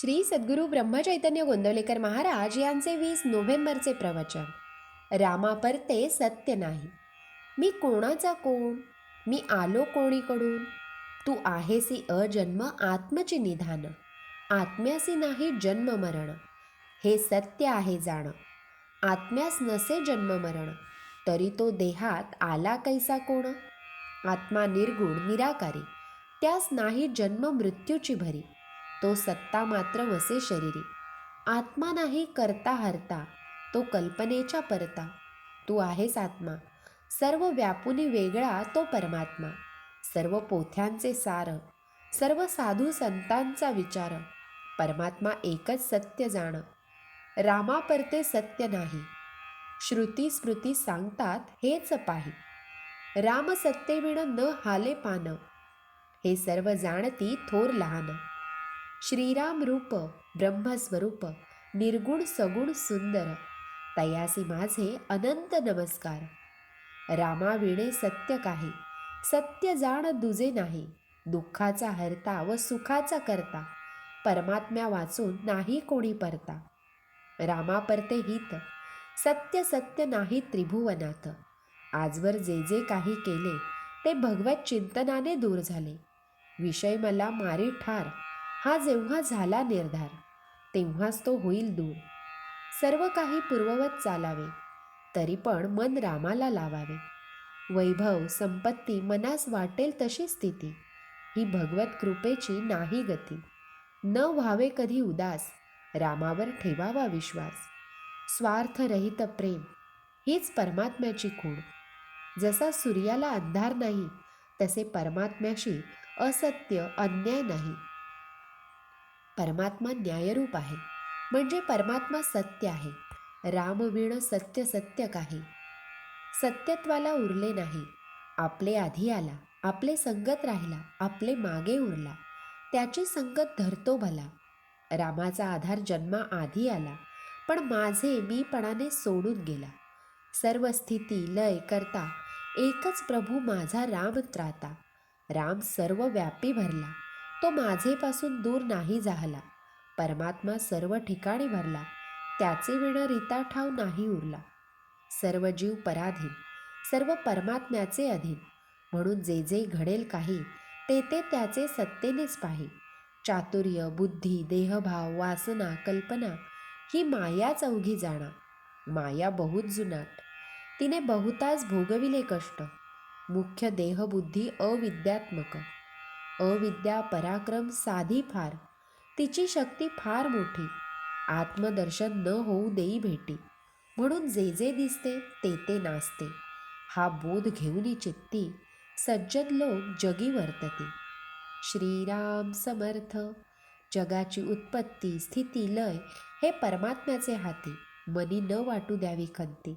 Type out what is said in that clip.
श्री सद्गुरू ब्रह्मचैतन्य गोंदवलेकर महाराज यांचे वीस नोव्हेंबरचे प्रवचन. रामा परते सत्य नाही. मी कोणाचा कोण? मी आलो कोणीकडून? तू आहेसी अजन्म आत्मची निधान. आत्म्यासी नाही जन्म मरण. हे सत्य आहे जाणं. आत्म्यास नसे जन्म मरण. तरी तो देहात आला कैसा कोण? आत्मा निर्गुण निराकारी. त्यास नाही जन्म मृत्यूची भरी. तो सत्ता मात्र वसे शरीरी. आत्मा नाही करता हरता तो कल्पनेच्या परता. तू आहेस आत्मा. सर्व व्यापुनी वेगळा तो परमात्मा. सर्व पोथ्यांचे सार सर्व साधू संतांचा विचार. परमात्मा एकच सत्य जाण. रामापरते सत्य नाही. श्रुती स्मृती सांगतात हेच पाही. राम सत्तेविण न हाले पान. हे सर्व जाणती थोर लहान. श्रीराम रूप ब्रह्मस्वरूप निर्गुण सगुण सुंदर. तयासी माझे अनंत नमस्कार. रामाविणे सत्य काही सत्य जाण दुजे नाही दुःखाचा हरता व सुखाचा करता. परमात्म्या वाचून नाही कोणी परता. रामा परते हित सत्य सत्य नाही त्रिभुवनात. आजवर जे जे काही केले ते भगवत चिंतनाने दूर झाले. विषय मला मारी ठार. हा जेव्हा झाला निर्धार तेव्हाच तो होईल दूर. सर्व काही पूर्ववत चालावे तरी पण मन रामाला लावावे. वैभव संपत्ती मनास वाटेल तशी स्थिती. ही भगवत कृपेची नाही गती. न व्हावे कधी उदास रामावर ठेवावा विश्वास. स्वार्थरहित प्रेम हीच परमात्म्याची खूण. जसा सूर्याला अंधार नाही तसे परमात्म्याशी असत्य अन्याय नाही. परमात्मा न्यायरूप आहे. म्हणजे परमात्मा सत्य आहे. रामवीण सत्य सत्य काही. सत्यत्वाला उरले नाही. आपले आधी आला आपले संगत राहिला आपले मागे उरला. त्याची संगत धरतो भला. रामाचा आधार जन्मा आधी आला पण माझे मीपणाने सोडून गेला. सर्व स्थिती लय करता एकच प्रभू माझा राम त्राता. राम सर्व व्यापी भरला. तो माझेपासून दूर नाही झाला. परमात्मा सर्व ठिकाणी भरला. त्याचे विण रिता ठाव नाही उरला. सर्व जीव पराधीन सर्व परमात्म्याचे अधीन. म्हणून जे जे घडेल काही ते ते त्याचे सत्तेनेच पाही. चातुर्य बुद्धी देहभाव वासना कल्पना ही मायाच अवघी जाणा. माया बहुत जुनाट. तिने बहुतास भोगविले कष्ट. मुख्य देहबुद्धी अविद्यात्मक. अविद्या पराक्रम साधी फार. तिची शक्ती फार मोठी. आत्मदर्शन न होऊ देई भेटी. म्हणून जे जे दिसते ते ते नाचते. हा बोध घेऊनी चित्ती सज्जन लोक जगी वर्तते. श्रीराम समर्थ जगाची उत्पत्ती स्थिती लय हे परमात्म्याचे हाती. मनी न वाटू द्यावी खंती.